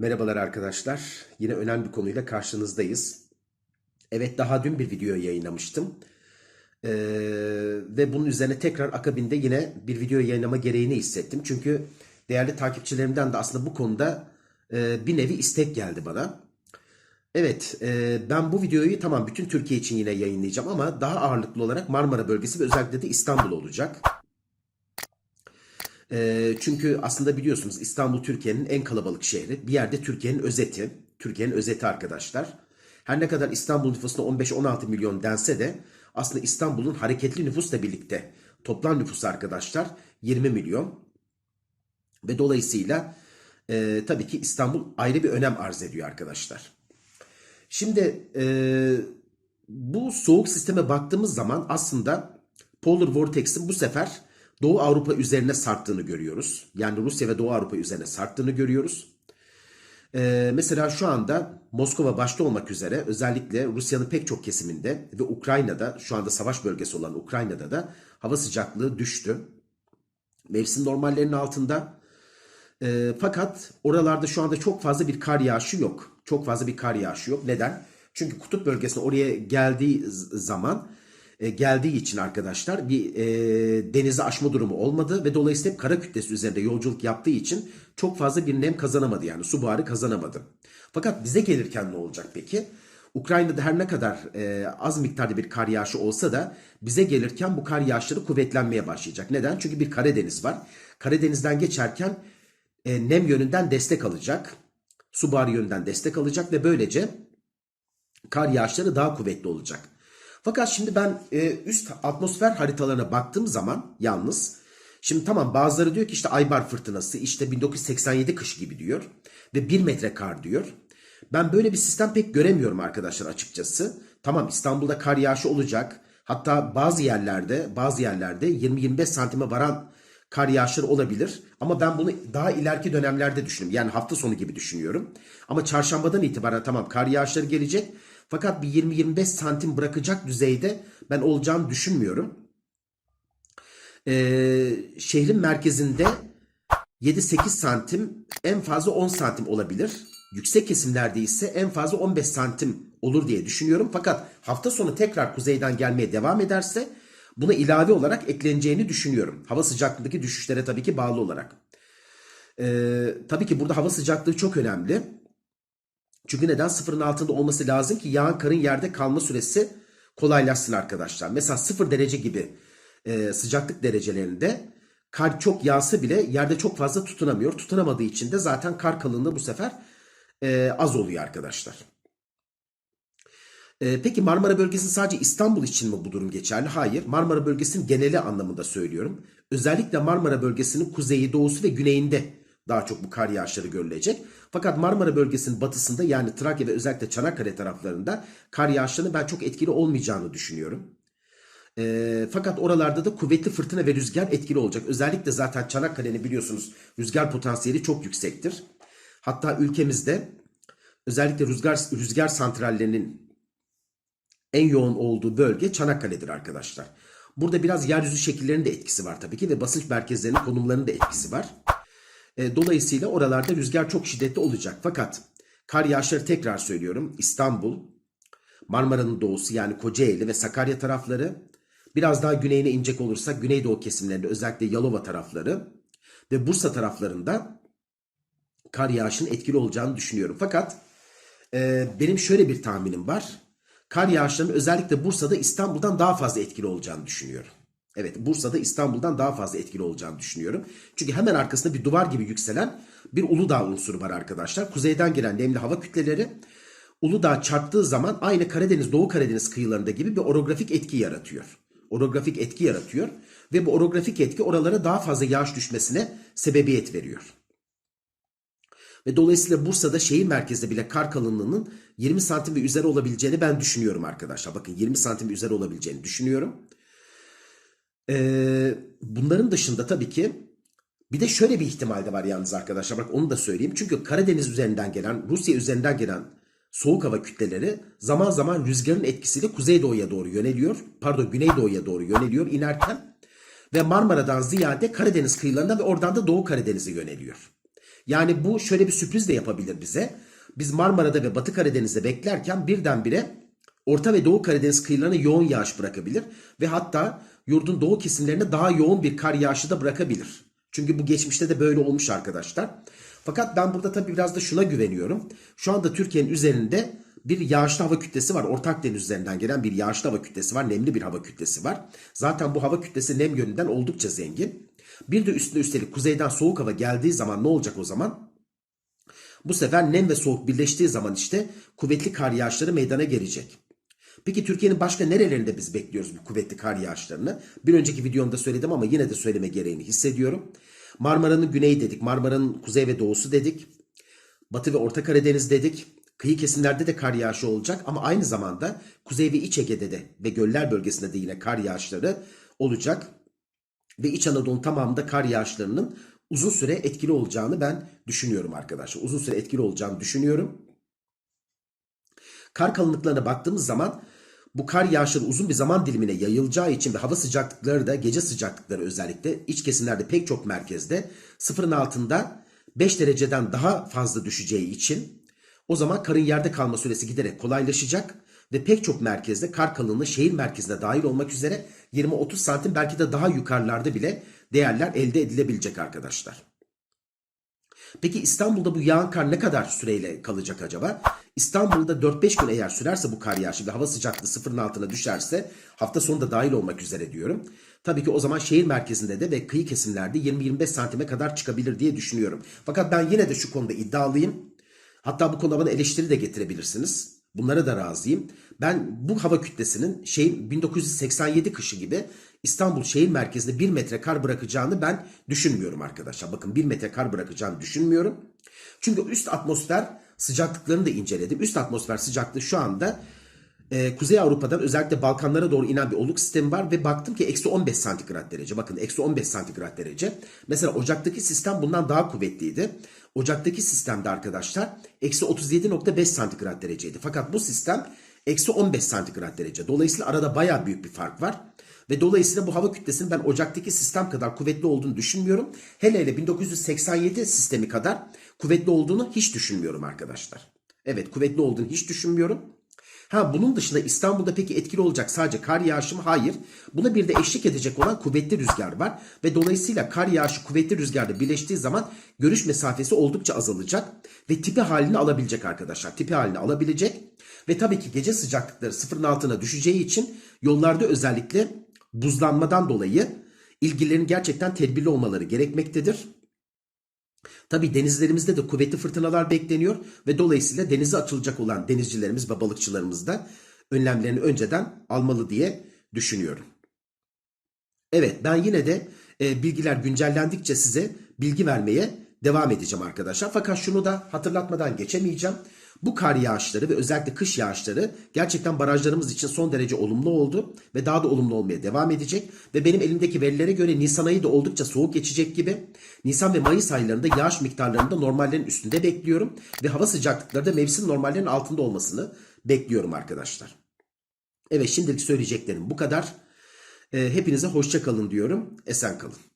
Merhabalar arkadaşlar. Yine önemli bir konuyla karşınızdayız. Evet daha dün bir video yayınlamıştım. Ee, ve bunun üzerine tekrar akabinde yine bir video yayınlama gereğini hissettim. Çünkü değerli takipçilerimden de aslında bu konuda e, bir nevi istek geldi bana. Evet e, ben bu videoyu tamam bütün Türkiye için yine yayınlayacağım ama daha ağırlıklı olarak Marmara bölgesi ve özellikle de İstanbul olacak. E, çünkü aslında biliyorsunuz İstanbul Türkiye'nin en kalabalık şehri. Bir yerde Türkiye'nin özeti. Türkiye'nin özeti arkadaşlar. Her ne kadar İstanbul nüfusuna 15-16 milyon dense de aslında İstanbul'un hareketli nüfusla birlikte toplam nüfusu arkadaşlar 20 milyon. Ve dolayısıyla e, tabii ki İstanbul ayrı bir önem arz ediyor arkadaşlar. Şimdi e, bu soğuk sisteme baktığımız zaman aslında Polar Vortex'in bu sefer Doğu Avrupa üzerine sarttığını görüyoruz. Yani Rusya ve Doğu Avrupa üzerine sarttığını görüyoruz. Ee, mesela şu anda Moskova başta olmak üzere özellikle Rusya'nın pek çok kesiminde ve Ukrayna'da şu anda savaş bölgesi olan Ukrayna'da da hava sıcaklığı düştü. Mevsim normallerinin altında. Ee, fakat oralarda şu anda çok fazla bir kar yağışı yok. Çok fazla bir kar yağışı yok. Neden? Çünkü kutup bölgesine oraya geldiği zaman e, geldiği için arkadaşlar bir e, denize aşma durumu olmadı ve dolayısıyla hep kara kütlesi üzerinde yolculuk yaptığı için çok fazla bir nem kazanamadı yani su buharı kazanamadı. Fakat bize gelirken ne olacak peki? Ukrayna'da her ne kadar e, az miktarda bir kar yağışı olsa da bize gelirken bu kar yağışları kuvvetlenmeye başlayacak. Neden? Çünkü bir Karadeniz var. Karadeniz'den geçerken e, nem yönünden destek alacak. Su buharı yönünden destek alacak ve böylece kar yağışları daha kuvvetli olacak. Fakat şimdi ben e, üst atmosfer haritalarına baktığım zaman yalnız şimdi tamam bazıları diyor ki işte Aybar fırtınası işte 1987 kış gibi diyor ve 1 metre kar diyor. Ben böyle bir sistem pek göremiyorum arkadaşlar açıkçası. Tamam İstanbul'da kar yağışı olacak. Hatta bazı yerlerde bazı yerlerde 20-25 santime varan kar yağışları olabilir. Ama ben bunu daha ileriki dönemlerde düşünüyorum. Yani hafta sonu gibi düşünüyorum. Ama çarşambadan itibaren tamam kar yağışları gelecek. Fakat bir 20-25 santim bırakacak düzeyde ben olacağını düşünmüyorum. Ee, şehrin merkezinde 7-8 santim en fazla 10 santim olabilir. Yüksek kesimlerde ise en fazla 15 santim olur diye düşünüyorum. Fakat hafta sonu tekrar kuzeyden gelmeye devam ederse buna ilave olarak ekleneceğini düşünüyorum. Hava sıcaklığındaki düşüşlere tabii ki bağlı olarak. Ee, tabii ki burada hava sıcaklığı çok önemli. Çünkü neden? Sıfırın altında olması lazım ki yağan karın yerde kalma süresi kolaylaşsın arkadaşlar. Mesela sıfır derece gibi e, sıcaklık derecelerinde kar çok yağsa bile yerde çok fazla tutunamıyor. Tutunamadığı için de zaten kar kalınlığı bu sefer e, az oluyor arkadaşlar. E, peki Marmara bölgesi sadece İstanbul için mi bu durum geçerli? Hayır. Marmara bölgesinin geneli anlamında söylüyorum. Özellikle Marmara bölgesinin kuzeyi, doğusu ve güneyinde daha çok bu kar yağışları görülecek. Fakat Marmara bölgesinin batısında yani Trakya ve özellikle Çanakkale taraflarında kar yağışlarının ben çok etkili olmayacağını düşünüyorum. E, fakat oralarda da kuvvetli fırtına ve rüzgar etkili olacak. Özellikle zaten Çanakkale'nin biliyorsunuz rüzgar potansiyeli çok yüksektir. Hatta ülkemizde özellikle rüzgar, rüzgar santrallerinin en yoğun olduğu bölge Çanakkale'dir arkadaşlar. Burada biraz yeryüzü şekillerinin de etkisi var tabii ki ve basınç merkezlerinin konumlarının da etkisi var. E, dolayısıyla oralarda rüzgar çok şiddetli olacak. Fakat kar yağışları tekrar söylüyorum İstanbul, Marmara'nın doğusu yani Kocaeli ve Sakarya tarafları, biraz daha güneyine inecek olursak Güneydoğu kesimlerinde özellikle Yalova tarafları ve Bursa taraflarında kar yağışının etkili olacağını düşünüyorum. Fakat e, benim şöyle bir tahminim var. Kar yağışlarının özellikle Bursa'da İstanbul'dan daha fazla etkili olacağını düşünüyorum. Evet Bursa'da İstanbul'dan daha fazla etkili olacağını düşünüyorum. Çünkü hemen arkasında bir duvar gibi yükselen bir Uludağ unsuru var arkadaşlar. Kuzeyden gelen nemli hava kütleleri Uludağ çarptığı zaman aynı Karadeniz, Doğu Karadeniz kıyılarında gibi bir orografik etki yaratıyor. Orografik etki yaratıyor ve bu orografik etki oralara daha fazla yağış düşmesine sebebiyet veriyor. Ve dolayısıyla Bursa'da şehir merkezinde bile kar kalınlığının 20 santim ve üzeri olabileceğini ben düşünüyorum arkadaşlar. Bakın 20 santim ve üzeri olabileceğini düşünüyorum. Ee, bunların dışında tabii ki bir de şöyle bir ihtimal de var yalnız arkadaşlar. Bak onu da söyleyeyim. Çünkü Karadeniz üzerinden gelen, Rusya üzerinden gelen soğuk hava kütleleri zaman zaman rüzgarın etkisiyle kuzeydoğuya doğru yöneliyor. Pardon güneydoğuya doğru yöneliyor inerken. Ve Marmara'dan ziyade Karadeniz kıyılarına ve oradan da Doğu Karadeniz'e yöneliyor. Yani bu şöyle bir sürpriz de yapabilir bize. Biz Marmara'da ve Batı Karadeniz'de beklerken birdenbire Orta ve Doğu Karadeniz kıyılarına yoğun yağış bırakabilir ve hatta yurdun doğu kesimlerine daha yoğun bir kar yağışı da bırakabilir. Çünkü bu geçmişte de böyle olmuş arkadaşlar. Fakat ben burada tabii biraz da şuna güveniyorum. Şu anda Türkiye'nin üzerinde bir yağışlı hava kütlesi var. Orta Akdeniz üzerinden gelen bir yağışlı hava kütlesi var. Nemli bir hava kütlesi var. Zaten bu hava kütlesi nem yönünden oldukça zengin. Bir de üstüne üstelik kuzeyden soğuk hava geldiği zaman ne olacak o zaman? Bu sefer nem ve soğuk birleştiği zaman işte kuvvetli kar yağışları meydana gelecek. Peki Türkiye'nin başka nerelerinde biz bekliyoruz bu kuvvetli kar yağışlarını? Bir önceki videomda söyledim ama yine de söyleme gereğini hissediyorum. Marmara'nın güneyi dedik, Marmara'nın kuzey ve doğusu dedik. Batı ve Orta Karadeniz dedik. Kıyı kesimlerde de kar yağışı olacak ama aynı zamanda Kuzey ve İç Ege'de de ve göller bölgesinde de yine kar yağışları olacak. Ve İç Anadolu'nun tamamında kar yağışlarının uzun süre etkili olacağını ben düşünüyorum arkadaşlar. Uzun süre etkili olacağını düşünüyorum. Kar kalınlıklarına baktığımız zaman bu kar yağışları uzun bir zaman dilimine yayılacağı için ve hava sıcaklıkları da gece sıcaklıkları özellikle iç kesimlerde pek çok merkezde sıfırın altında 5 dereceden daha fazla düşeceği için o zaman karın yerde kalma süresi giderek kolaylaşacak ve pek çok merkezde kar kalınlığı şehir merkezine dahil olmak üzere 20-30 santim belki de daha yukarılarda bile değerler elde edilebilecek arkadaşlar. Peki İstanbul'da bu yağan kar ne kadar süreyle kalacak acaba? İstanbul'da 4-5 gün eğer sürerse bu kar yağışı ve hava sıcaklığı sıfırın altına düşerse hafta sonu da dahil olmak üzere diyorum. Tabii ki o zaman şehir merkezinde de ve kıyı kesimlerde 20-25 santime kadar çıkabilir diye düşünüyorum. Fakat ben yine de şu konuda iddialıyım. Hatta bu konuda bana eleştiri de getirebilirsiniz. Bunlara da razıyım. Ben bu hava kütlesinin şey 1987 kışı gibi İstanbul şehir merkezinde 1 metre kar bırakacağını ben düşünmüyorum arkadaşlar. Bakın 1 metre kar bırakacağını düşünmüyorum. Çünkü üst atmosfer sıcaklıklarını da inceledim. Üst atmosfer sıcaklığı şu anda e, Kuzey Avrupa'dan özellikle Balkanlara doğru inen bir oluk sistemi var ve baktım ki eksi 15 santigrat derece. Bakın eksi 15 santigrat derece. Mesela Ocak'taki sistem bundan daha kuvvetliydi. Ocak'taki sistemde arkadaşlar eksi 37.5 santigrat dereceydi. Fakat bu sistem eksi 15 santigrat derece. Dolayısıyla arada baya büyük bir fark var. Ve dolayısıyla bu hava kütlesinin ben Ocak'taki sistem kadar kuvvetli olduğunu düşünmüyorum. Hele hele 1987 sistemi kadar kuvvetli olduğunu hiç düşünmüyorum arkadaşlar. Evet kuvvetli olduğunu hiç düşünmüyorum. Ha bunun dışında İstanbul'da peki etkili olacak sadece kar yağışı mı? Hayır. Buna bir de eşlik edecek olan kuvvetli rüzgar var. Ve dolayısıyla kar yağışı kuvvetli rüzgarla birleştiği zaman görüş mesafesi oldukça azalacak. Ve tipi halini alabilecek arkadaşlar. Tipi halini alabilecek. Ve tabii ki gece sıcaklıkları sıfırın altına düşeceği için yollarda özellikle buzlanmadan dolayı ilgililerin gerçekten tedbirli olmaları gerekmektedir. Tabi denizlerimizde de kuvvetli fırtınalar bekleniyor ve dolayısıyla denize açılacak olan denizcilerimiz ve balıkçılarımız da önlemlerini önceden almalı diye düşünüyorum. Evet ben yine de e, bilgiler güncellendikçe size bilgi vermeye devam edeceğim arkadaşlar. Fakat şunu da hatırlatmadan geçemeyeceğim. Bu kar yağışları ve özellikle kış yağışları gerçekten barajlarımız için son derece olumlu oldu ve daha da olumlu olmaya devam edecek. Ve benim elimdeki verilere göre Nisan ayı da oldukça soğuk geçecek gibi. Nisan ve Mayıs aylarında yağış miktarlarında normallerin üstünde bekliyorum ve hava sıcaklıkları da mevsim normallerin altında olmasını bekliyorum arkadaşlar. Evet şimdilik söyleyeceklerim bu kadar. Hepinize hoşça kalın diyorum. Esen kalın.